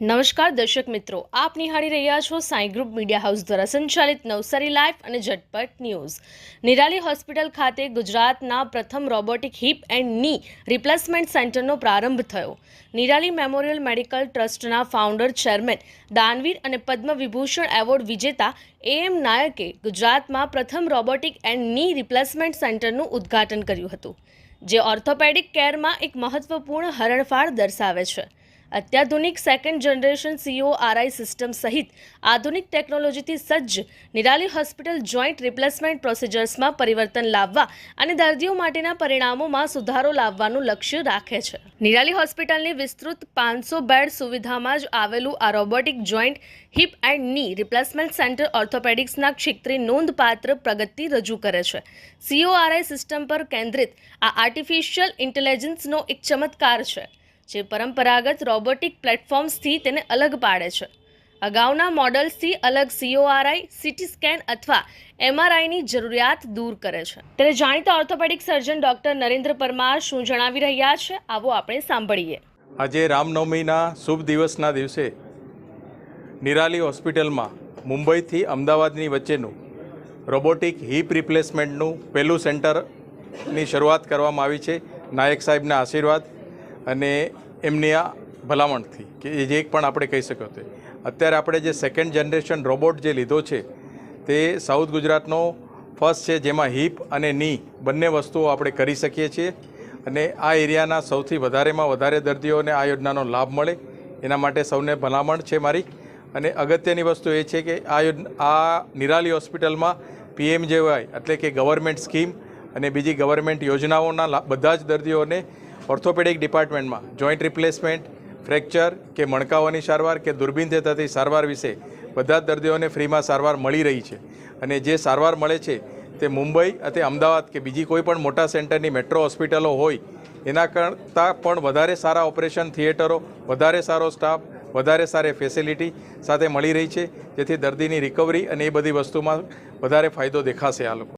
નમસ્કાર દર્શક મિત્રો, આપ નિહાળી રહ્યા છો સાંઈ ગ્રુપ મીડિયા હાઉસ દ્વારા સંચાલિત નવસારી લાઈફ અને ઝટપટ ન્યૂઝ. નિરાલી હોસ્પિટલ ખાતે ગુજરાતના પ્રથમ રોબોટિક હિપ એન્ડની રિપ્લેસમેન્ટ સેન્ટરનો પ્રારંભ થયો. નિરાલી મેમોરિયલ મેડિકલ ટ્રસ્ટના ફાઉન્ડર ચેરમેન દાનવીર અને પદ્મ વિભૂષણ એવોર્ડ વિજેતા એ એમ નાયકે ગુજરાતમાં પ્રથમ રોબોટિક એન્ડની રિપ્લેસમેન્ટ સેન્ટરનું ઉદ્ઘાટન કર્યું હતું, જે ઓર્થોપેડિક કેરમાં એક મહત્વપૂર્ણ હરણફાળ દર્શાવે છે. અત્યાધુનિક સેકન્ડ જનરેશન સીઓઆરઆઈ સિસ્ટમ સહિત આધુનિક ટેકનોલોજીથી સજ્જ નિરાલી હોસ્પિટલ જોઈન્ટ રિપ્લેસમેન્ટ પ્રોસિજર્સમાં પરિવર્તન લાવવા અને દર્દીઓ માટેના પરિણામોમાં સુધારો લાવવાનું લક્ષ્ય રાખે છે. નિરાલી હોસ્પિટલની વિસ્તૃત પાંચસો બેડ સુવિધામાં જ આવેલું આ રોબોટિક જોઈન્ટ હિપ એન્ડની રિપ્લેસમેન્ટ સેન્ટર ઓર્થોપેડિક્સના ક્ષેત્રે નોંધપાત્ર પ્રગતિ રજૂ કરે છે. સીઓઆરઆઈ સિસ્ટમ પર કેન્દ્રિત આ આર્ટિફિશિયલ ઇન્ટેલિજન્સનો એક ચમત્કાર છે. જે પરંપરાગત રોબોટિક પ્લેટફોર્મ્સથી તેને અલગ પાડે છે. અગાઉના મોડલ્સથી અલગ સીઓઆરઆઈ સીટી સ્કેન અથવા એમઆરઆઈની જરૂરિયાત દૂર કરે છે. ત્યારે જાણીતા orthopaedic surgeon doctor Narendra Parmar શું જણાવી રહ્યા છે, આવો આપણે સાંભળીએ. આજે રામનવમીના શુભ દિવસના દિવસે નિરાલી હોસ્પિટલમાં મુંબઈથી અમદાવાદની વચ્ચેનું રોબોટિક હિપ રિપ્લેસમેન્ટનું પહેલું સેન્ટરની શરૂઆત કરવામાં આવી છે. નાયક સાહેબના આશીર્વાદ અને એમની આ ભલામણથી કે એ જે એક પણ આપણે કહી શક્યો તે. અત્યારે આપણે જે સેકન્ડ જનરેશન રોબોટ જે લીધો છે, તે સાઉથ ગુજરાતનો ફર્સ્ટ છે, જેમાં હિપ અને ની બંને વસ્તુઓ આપણે કરી શકીએ છીએ. અને આ એરિયાના સૌથી વધારેમાં વધારે દર્દીઓને આ યોજનાનો લાભ મળે. એના માટે સૌને ભલામણ છે મારી. અને અગત્યની વસ્તુ એ છે કે આ આ નિરાલી હોસ્પિટલમાં પીએમ જેવાય એટલે કે ગવર્મેન્ટ સ્કીમ અને બીજી ગવર્મેન્ટ યોજનાઓના બધા જ દર્દીઓને ઓર્થોપેડિક ડિપાર્ટમેન્ટમાં જોઈન્ટ રિપ્લેસમેન્ટ, ફ્રેક્ચર કે મણકાઓની સારવાર કે દૂરબીનથી થતી સારવાર વિશે બધા જ દર્દીઓને ફ્રીમાં સારવાર મળી રહી છે. અને જે સારવાર મળે છે તે મુંબઈ અને અમદાવાદ કે બીજી કોઈ પણ મોટા સેન્ટરની મેટ્રો હોસ્પિટલો હોય, એના કરતાં પણ વધારે સારા ઓપરેશન થિયેટરો, વધારે સારો સ્ટાફ, વધારે સારી ફેસિલિટી સાથે મળી રહી છે. જેથી દર્દીની રિકવરી અને એ બધી વસ્તુમાં વધારે ફાયદો દેખાશે આ લોકો.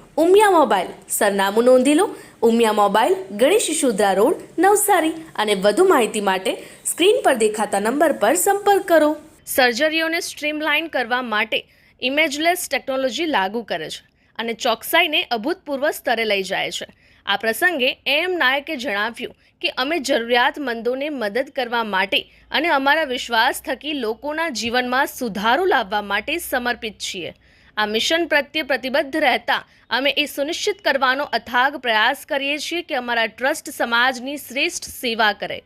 ઉમિયા મોબાઈલ. સરનામું નોંધી લો. Umiya mobile, Ganesh Shudra road, Navsari. અને વધુ માહિતી માટે સ્ક્રીન પર દેખાતા નંબર પર સંપર્ક કરો. સર્જરીઓને સ્ટ્રીમલાઇન કરવા માટે ઇમેજલેસ ટેકનોલોજી લાગુ કરે છે અને ચોકસાઈને અભૂતપૂર્વ સ્તરે લઈ જાય છે. આ પ્રસંગે એમ નાયકે જણાવ્યું કે અમે જરૂરિયાતમંદોને મદદ કરવા માટે અને અમારા વિશ્વાસ થકી લોકોના જીવનમાં સુધારો લાવવા માટે સમર્પિત છીએ. આ મિશન પ્રત્યે પ્રતિબદ્ધ રહેતા અમે એ સુનિશ્ચિત કરવાનો અથાગ પ્રયાસ કરીએ છીએ કે અમારા ટ્રસ્ટ સમાજની શ્રેષ્ઠ સેવા કરે.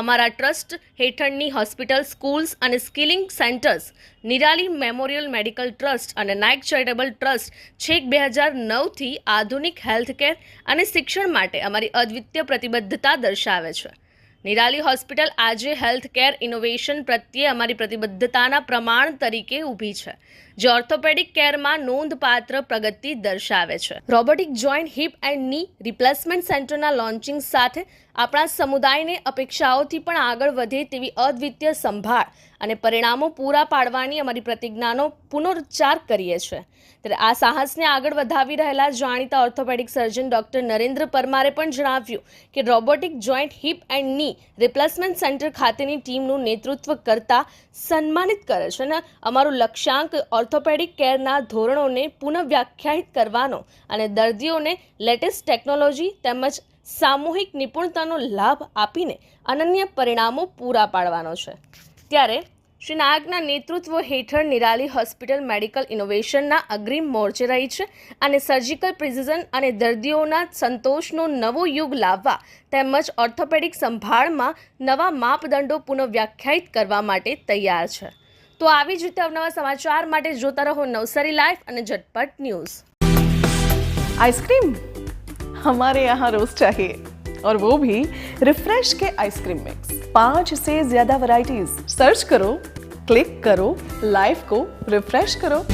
અમારા ટ્રસ્ટ હેઠળની હોસ્પિટલ, સ્કૂલ્સ અને skilling centres, Nirali memorial medical trust અને નાઇક ચેરિટેબલ ટ્રસ્ટ, છેક બે હજાર નવથી આધુનિક હેલ્થકેર અને શિક્ષણ માટે અમારી અદ્વિતીય પ્રતિબદ્ધતા દર્શાવે છે. નિરાલી હોસ્પિટલ આજે હેલ્થ કેર ઇનોવેશન પ્રત્યે અમારી પ્રતિબદ્ધતાના પ્રમાણ તરીકે ઊભી છે. જે ઓર્થોપેડિક કેરમાં નોંધપાત્ર પ્રગતિ દર્શાવે છે. રોબોટિક જોઈન્ટ હિપ એન્ડની રિપ્લેસમેન્ટ સેન્ટરના લોન્ચિંગ સાથે આપણા સમુદાયને અપેક્ષાઓથી પણ આગળ વધે તેવી અદ્વિતીય સંભાળ અને પરિણામો પૂરા પાડવાની અમારી પ્રતિજ્ઞાનો પુનરુચ્ચાર કરીએ છીએ ત્યારે આ સાહસને આગળ વધાવી રહેલા જાણીતા ઓર્થોપેડિક સર્જન ડૉક્ટર નરેન્દ્ર પરમારે પણ જણાવ્યું કે રોબોટિક જોઈન્ટ હિપ એન્ડની રિપ્લેસમેન્ટ સેન્ટર ખાતેની ટીમનું નેતૃત્વ કરતા સન્માનિત કરે છે અને અમારું લક્ષ્યાંક ઓર્થોપેડિક કેરના ધોરણોને પુનઃવ્યાખ્યાયિત કરવાનો અને દર્દીઓને લેટેસ્ટ ટેકનોલોજી તેમજ સામૂહિક નિપુણતાનો લાભ આપીને અનન્ય પરિણામો પૂરા પાડવાનો છે. ત્યારે શ્રી નાયકના નેતૃત્વ હેઠળ નિરાલી હોસ્પિટલ મેડિકલ ઇનોવેશનના અગ્રીમ મોરચે રહી છે અને સર્જિકલ પ્રિસિઝન અને દર્દીઓના સંતોષનો નવો યુગ લાવવા તેમજ ઓર્થોપેડિક સંભાળમાં નવા માપદંડો પુનઃવ્યાખ્યાયિત કરવા માટે તૈયાર છે. તો આવી જ રીતે અવનવા સમાચાર માટે જોતા રહો નવસારી લાઈફ અને ઝટપટ ન્યૂઝ. આઈસ્ક્રીમ? हमारे यहाँ रोज चाहिए। और वो भी रिफ्रेश के आइसक्रीम मिक्स। पाँच से ज़्यादा वैरायटीज सर्च करो, क्लिक करो लाइफ को रिफ्रेश करो।